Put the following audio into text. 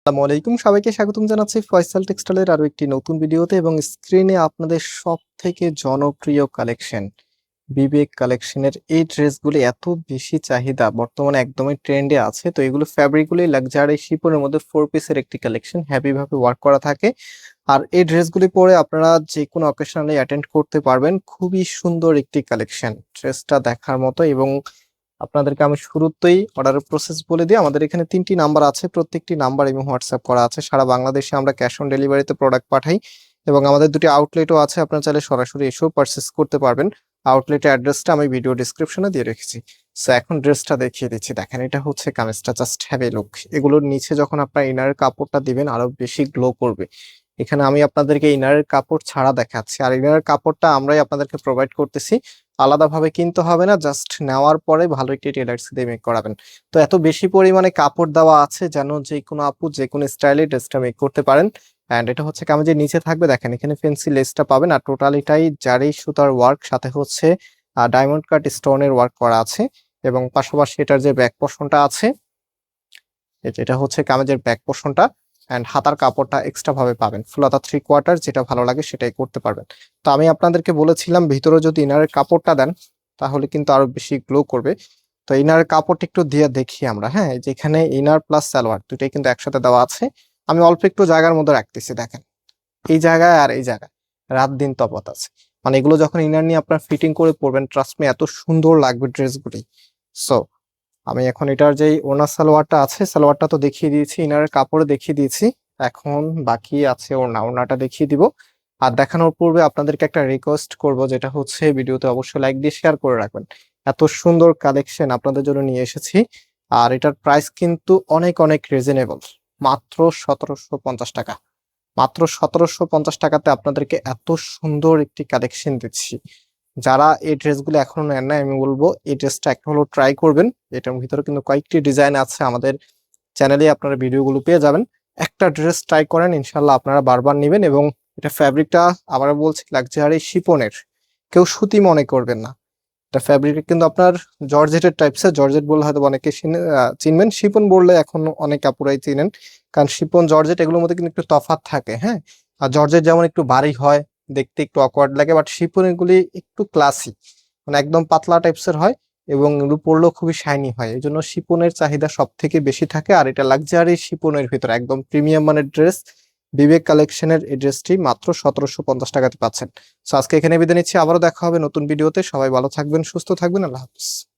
আসসালামু আলাইকুম। সবাইকে স্বাগতম জানাচ্ছি ফয়সাল টেক্সটাইলের আরও একটি নতুন ভিডিওতে এবং স্ক্রিনে আপনাদের সব থেকে জনপ্রিয় কালেকশন, বিবেক কালেকশনের এই ড্রেসগুলি এত বেশি চাহিদা, বর্তমানে একদমই ট্রেন্ডে আছে। তো এগুলো ফ্যাব্রিকগুলি লাক্সারি শিপনের মধ্যে ফোর পিসের একটি কালেকশন হ্যাপি ভাবে ওয়ার্ক করা থাকে। আর এই ড্রেসগুলি পরে আপনারা যে কোনো অকেশনালে অ্যাটেন্ড করতে পারবেন। খুবই সুন্দর একটি কালেকশন, ড্রেসটা দেখার মতো এবং আপনাদেরকে আমি শুরুতেই অর্ডারের প্রসেস বলে দিই। আমাদের এখানে তিনটি নাম্বার আছে, প্রত্যেকটি নাম্বার এবং হোয়াটসঅ্যাপ করা আছে। সারা বাংলাদেশে আমরা ক্যাশ অন ডেলিভারিতে প্রোডাক্ট পাঠাই এবং আমাদের দুটি আউটলেটও আছে। আপনারা চাইলে সরাসরি এসেও পারচেস করতে পারবেন। আউটলেটের অ্যাড্রেসটা আমি ভিডিও ডিসক্রিপশনে দিয়ে রেখেছি। সো এখন ড্রেসটা দেখিয়ে দিচ্ছি। দেখেন, এটা হচ্ছে কামিজটা। জাস্ট হ্যাভ লুক এগুলোর নিচে যখন আপনার ইনারের কাপড়টা দিবেন, আরও বেশি গ্লো করবে। এখানে আমি আপনাদেরকে ইনারের কাপড় ছাড়া দেখাচ্ছি। আর ইনারের কাপড়টা আমরাই আপনাদেরকে প্রোভাইড করতেছি। আলাদাভাবে কিনতে হবে না জাস্ট নেওয়ার পরে ভালো একটি টেলার্স দিয়ে মেক করাবেন। তো এত বেশি পরিমাণে কাপড় দেওয়া আছে যেন যে কোনো আপু যে কোনো স্টাইলে ড্রেসটা মেক করতে পারেন। অ্যান্ড এটা হচ্ছে কামিজের নিচে থাকবে, দেখেন এখানে ফেন্সি লেসটা পাবেন। আর টোটালিটাই জারি সুতার ওয়ার্ক সাথে হচ্ছে ডায়মন্ড কাট স্টোনের ওয়ার্ক করা আছে। এবং পাশাপাশি এটার যে ব্যাক পোর্শনটা আছে এটা হচ্ছে কামিজের ব্যাক পোর্শনটা অ্যান্ড হাতার কাপড়টা এক্সট্রা ভাবে পাবেন। ফুলাতা থ্রি কোয়ার্টার যেটা ভালো লাগে সেটাই করতে পারবেন। তো আমি আপনাদেরকে বলেছিলাম, ভিতরে যদি ইনারের কাপড়টা দেন, তাহলে কিন্তু আরও বেশি গ্লো করবে। তো ইনারের কাপড়টা একটু দিয়ে দেখি আমরা হ্যাঁ যেখানে ইনার প্লাস সালোয়ার, দুটাই কিন্তু একসাথে দেওয়া আছে। আমি অল্প একটু জায়গার মধ্যে রাখতেছি, দেখেন। এই জায়গায় আর এই জায়গায়, রাত দিন তফাৎ আছে। মানে এগুলো যখন ইনার নিয়ে আপনার ফিটিং করে পরবেন ট্রাস্ট মি এত সুন্দর লাগবে ড্রেসগুলি সো আমি এখন এটার যেই ওনা সালোয়ারটা আছে, সালোয়ারটা তো দেখিয়ে দিয়েছি, ইনারের কাপড়ে দেখিয়ে দিয়েছি। এখন বাকি আছে ওনা, ওনাটা দেখিয়ে দিব। আর দেখানোর পূর্বে আপনাদেরকে একটা রিকোয়েস্ট করব, যেটা হচ্ছে ভিডিওতে অবশ্যই লাইক দিয়ে শেয়ার করে রাখবেন। এত সুন্দর কালেকশন আপনাদের জন্য নিয়ে এসেছি। আর এটার প্রাইস কিন্তু অনেক অনেক রিজনেবল মাত্র সতেরোশো পঞ্চাশ টাকা। মাত্র সতেরোশো পঞ্চাশ টাকাতে আপনাদেরকে এত সুন্দর একটি কালেকশন দিচ্ছি। যারা এই ড্রেসগুলো এখনও নেন না আমি বলব এই ড্রেসটা এখন হলো ট্রাই করবেন। এটার ভিতরে কিন্তু কয়েকটি ডিজাইন আছে আমাদের চ্যানেলে আপনারা ভিডিওগুলো পেয়ে যাবেন। একটা ড্রেস ট্রাই করেন ইনশাল্লাহ আপনারা বারবার নেবেন এবং এটা ফ্যাব্রিকটা আবার বলছি লাক্সারি শিপনের কেউ সুতি মনে করবেন না। এটা ফ্যাব্রিক কিন্তু আপনার জর্জেটের টাইপসের জর্জেট বললে হয়তো অনেকে চিনবেন। শিপন বললে এখন অনেক আপুরাই চিনেন। কারণ শিপন, জর্জেট এগুলোর মধ্যে কিন্তু একটু তফাৎ থাকে হ্যাঁ? আর জর্জেট যেমন একটু বাড়ি হয় দেখতে একটু অকওয়ার্ড লাগে বাট শিপন এগুলি একটু ক্লাসি মানে একদম পাতলা টাইপসের হয় এবং এগুলো খুবই শাইনি হয়। এই জন্য শিপনের চাহিদা সব থেকে বেশি থাকে আর এটা লাক্সারি শিপনের ভিতরে। একদম প্রিমিয়াম মানের ড্রেস বিবেক কালেকশনের এই ড্রেসটি মাত্র সতেরোশো পঞ্চাশ টাকাতে পাচ্ছেন। সো আজকে এখানে বিদায় নিচ্ছি। আবারও দেখা হবে নতুন ভিডিওতে সবাই ভালো থাকবেন, সুস্থ থাকবেন। আল্লাহ হাফিজ।